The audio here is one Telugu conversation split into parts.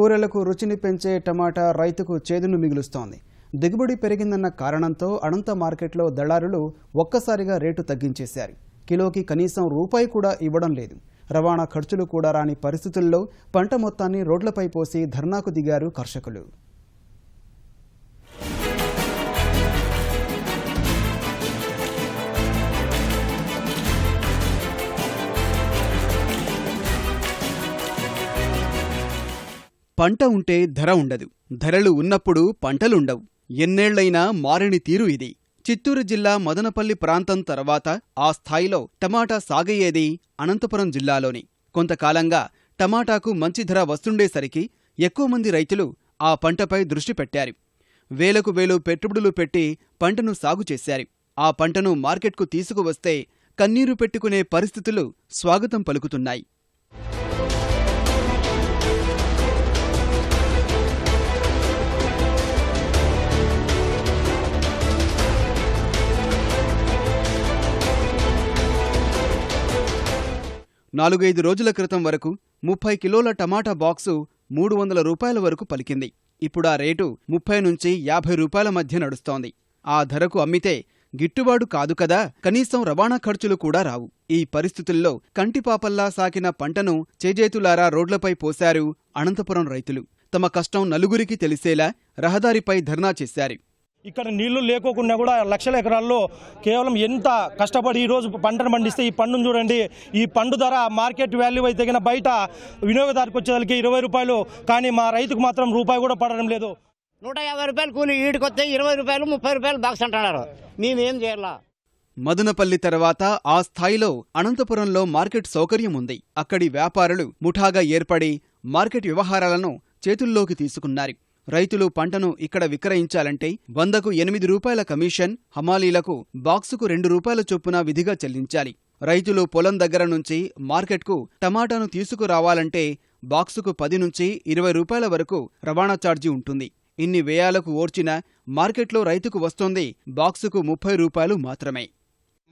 కూరలకు రుచిని పెంచే టమాటా రైతుకు చేదును మిగులుస్తోంది. దిగుబడి పెరిగిందన్న కారణంతో అనంత మార్కెట్లో దళారులు ఒక్కసారిగా రేటు తగ్గించేశారు. కిలోకి కనీసం రూపాయి కూడా ఇవ్వడం లేదు. రవాణా ఖర్చులు కూడా రాని పరిస్థితుల్లో పంట మొత్తాన్ని రోడ్లపై పోసి ధర్నాకు దిగారు కర్షకులు. పంట ఉంటే ధర ఉండదు. ధరలు ఉన్నప్పుడు పంటలుండవు. ఎన్నేళ్ళైనా మారని తీరు ఇది. చిత్తూరు జిల్లా మదనపల్లి ప్రాంతం తర్వాత ఆ స్థాయిలో టమాటా సాగయ్యేది అనంతపురం జిల్లాలోని. కొంతకాలంగా టమాటాకు మంచి ధర వస్తుండేసరికి ఎక్కువ మంది రైతులు ఆ పంటపై దృష్టి పెట్టారు. వేలకు వేలు పెట్టుబడులు పెట్టి పంటను సాగు చేశారు. ఆ పంటను మార్కెట్కు తీసుకువస్తే కన్నీరు పెట్టుకునే పరిస్థితులు స్వాగతం పలుకుతున్నాయి. నాలుగైదు రోజుల క్రితం వరకు ముప్పై కిలోల టమాటా బాక్సు మూడు వందల రూపాయల వరకు పలికింది. ఇప్పుడు ఆ రేటు ముప్పై నుంచి యాభై రూపాయల మధ్య నడుస్తోంది. ఆ ధరకు అమ్మితే గిట్టుబాటు కాదు కదా కనీసం రవాణా ఖర్చులు కూడా రావు. ఈ పరిస్థితుల్లో కంటిపాపల్లా సాకిన పంటను చేజేతులారా రోడ్లపై పోశారు అనంతపురం రైతులు. తమ కష్టం నలుగురికి తెలిసేలా రహదారిపై ధర్నా చేశారు. ఇక్కడ నీళ్ళు లేకోకుండా కూడా లక్షల ఎకరాల్లో కేవలం ఎంత కష్టపడి ఈ రోజు పంటను పండిస్తే ఈ పండును చూడండి ఈ పండు ధర మార్కెట్ వాల్యూ అయితే తగిన బయట వినియోగదారుకు వచ్చేదానికి ఇరవై రూపాయలు కానీ మా రైతుకు మాత్రం రూపాయి కూడా పడడం లేదు. నూట యాభై రూపాయలు కూలి ఈడికొస్తే ఇరవై రూపాయలు ముప్పై రూపాయలు బాక్స్ అంటున్నారు. మేమేం చేయాలా? మదనపల్లి తర్వాత ఆ స్థాయిలో అనంతపురంలో మార్కెట్ సౌకర్యం ఉంది. అక్కడి వ్యాపారులు ముఠాగా ఏర్పడి మార్కెట్ వ్యవహారాలను చేతుల్లోకి తీసుకున్నారు. రైతులు పంటను ఇక్కడ విక్రయించాలంటే వందకు ఎనిమిది రూపాయల కమిషన్ హమాలీలకు బాక్సుకు రెండు రూపాయల చొప్పున విధిగా చెల్లించాలి. రైతులు పొలం దగ్గర నుంచి మార్కెట్కు టమాటాను తీసుకురావాలంటే బాక్సుకు పది నుంచి ఇరవై రూపాయల వరకు రవాణా ఛార్జీ ఉంటుంది. ఇన్ని వ్యయాలకు ఓర్చిన మార్కెట్లో రైతుకు వస్తోంది బాక్సుకు ముప్పై రూపాయలు మాత్రమే.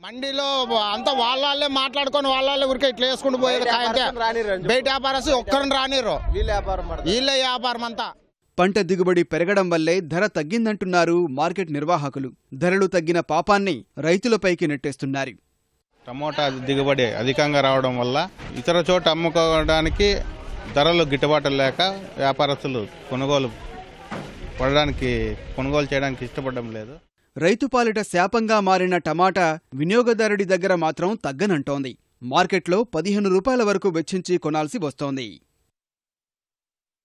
మండీలో అంతా వాళ్ళే మాట్లాడుకొని వాళ్ళే ఊరికే ఇట్లా వేసుకుంటూ పోయేది కాయంతే బయట వ్యాపారస్తు ఒక్కరిని రానిరు వీళ్ళే వ్యాపారం అంతా. పంట దిగుబడి పెరగడం వల్లే ధర తగ్గిందంటున్నారు మార్కెట్ నిర్వాహకులు. ధరలు తగ్గిన పాపాన్ని రైతులపైకి నెట్టేస్తున్నారు. టమోటా దిగుబడి అధికంగా రావడం వల్ల ఇతర చోట అమ్ముకోవడానికి ధరలు గిట్టుబాటు లేక వ్యాపారస్తులు కొనుగోలు పడడానికి కొనుగోలు చేయడానికి ఇష్టపడడం లేదు. రైతు పాలిట శాపంగా మారిన టమాటా వినియోగదారుడి దగ్గర మాత్రం తగ్గనంటోంది. మార్కెట్లో పదిహేను రూపాయల వరకు వెచ్చించి కొనాల్సి వస్తోంది.